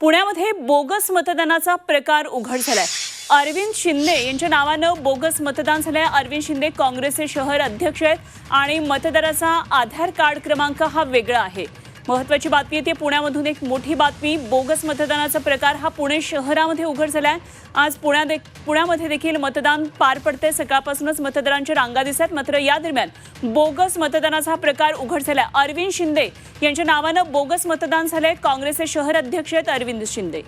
पुण्यामध्ये बोगस मतदानाचा प्रकार उघड झालाय. अरविंद शिंदे यांच्या नावानं बोगस मतदान झालंय. अरविंद शिंदे काँग्रेसचे शहर अध्यक्ष आहेत आणि मतदाराचा आधार कार्ड क्रमांक हा वेगळा आहे. महत्वाची बातमी येते पुण्यामधून एक मोठी बातमी. बोगस मतदानाचा प्रकार हा पुणे शहरामध्ये उघड झाला आहे आज पुण्या दे- पुण्यामध्ये देखील मतदान पार पडते सकाळपासूनच मतदारांच्या रांगा दिसत आहेत. मात्र या दरम्यान बोगस मतदानाचा हा प्रकार उघड झाला अरविंद शिंदे यांच्या नावानं बोगस मतदान झालंय. काँग्रेसचे शहर अध्यक्ष आहेत अरविंद शिंदे.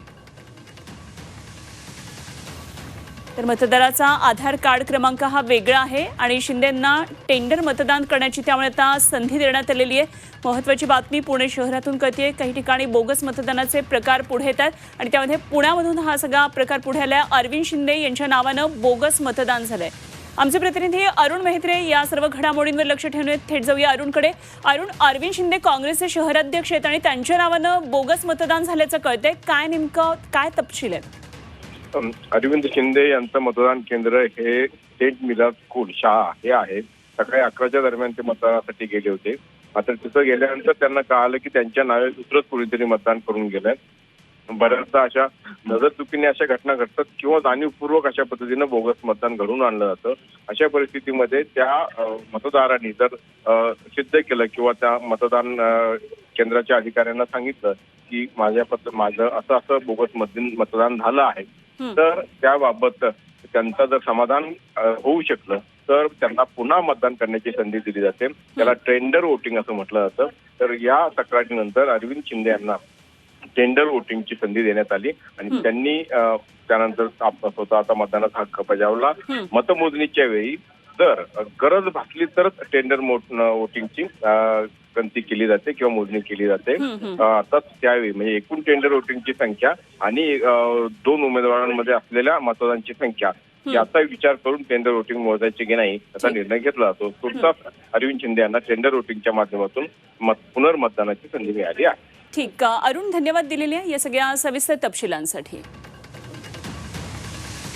तर मतदाराचा आधार कार्ड क्रमांक हा वेगळा आहे आणि शिंदेंना टेंडर मतदान करण्याची त्यामुळे आता संधी देण्यात आलेली आहे. महत्त्वाची बातमी पुणे शहरातून कळते काही ठिकाणी बोगस मतदानाचे प्रकार पुढे येतात आणि त्यामध्ये पुण्यामधून हा सगळा प्रकार पुढे आलाय. अरविंद शिंदे यांच्या नावानं बोगस मतदान झालंय. आमचे प्रतिनिधी अरुण मेहत्रे या सर्व घडामोडींवर लक्ष ठेवून थेट जाऊया अरुणकडे. अरुण अरविंद शिंदे काँग्रेसचे शहराध्यक्ष आहेत आणि त्यांच्या नावानं बोगस मतदान झाल्याचं कळतंय. काय नेमकं काय तपशील आहे अरविंद शिंदे यांचं मतदान केंद्र हे सेंट मिलाद स्कूल शाळा हे आहे. सकाळी अकराच्या दरम्यान ते मतदानासाठी गेले होते. मात्र तिथं गेल्यानंतर त्यांना कळालं की त्यांच्या नावे दुसरंच कोणीतरी मतदान करून गेलंय. बऱ्याचदा अशा नजर चुकीने अशा घटना घडतात किंवा जाणीवपूर्वक अशा पद्धतीनं बोगस मतदान घडून आणलं जातं. अशा परिस्थितीमध्ये त्या मतदारांनी जर सिद्ध केलं किंवा त्या मतदान केंद्राच्या अधिकाऱ्यांना सांगितलं की माझ्या पद माझं असं असं बोगस मतदान मतदान झालं आहे. तर त्याबाबत त्यांचं जर समाधान होऊ शकलं तर त्यांना पुन्हा मतदान करण्याची संधी दिली जाते. त्याला टेंडर वोटिंग असं म्हटलं जातं. तर या तक्रारीनंतर अरविंद शिंदे यांना टेंडर वोटिंगची संधी देण्यात आली आणि त्यांनी त्यानंतर स्वतःचा मतदानाचा हक्क बजावला. मतमोजणीच्या वेळी जर गरज भासली तरच टेंडर वोटिंगची गणती केली जाते किंवा मोजणी केली जाते. आताच त्यावेळी म्हणजे एकूण टेंडर वोटिंगची संख्या आणि दोन उमेदवारांमध्ये असलेल्या मतदानाची संख्या. याचा विचार करून टेंडर वोटिंग मोजायचे की नाही याचा निर्णय घेतला जातो. तुर्तास अरविंद शिंदे यांना टेंडर वोटिंगच्या माध्यमातून मत पुनर्मतदानाची संधी मिळाली आहे. ठीक. अरुण धन्यवाद दिलेले या सगळ्या सविस्तर तपशिलांसाठी.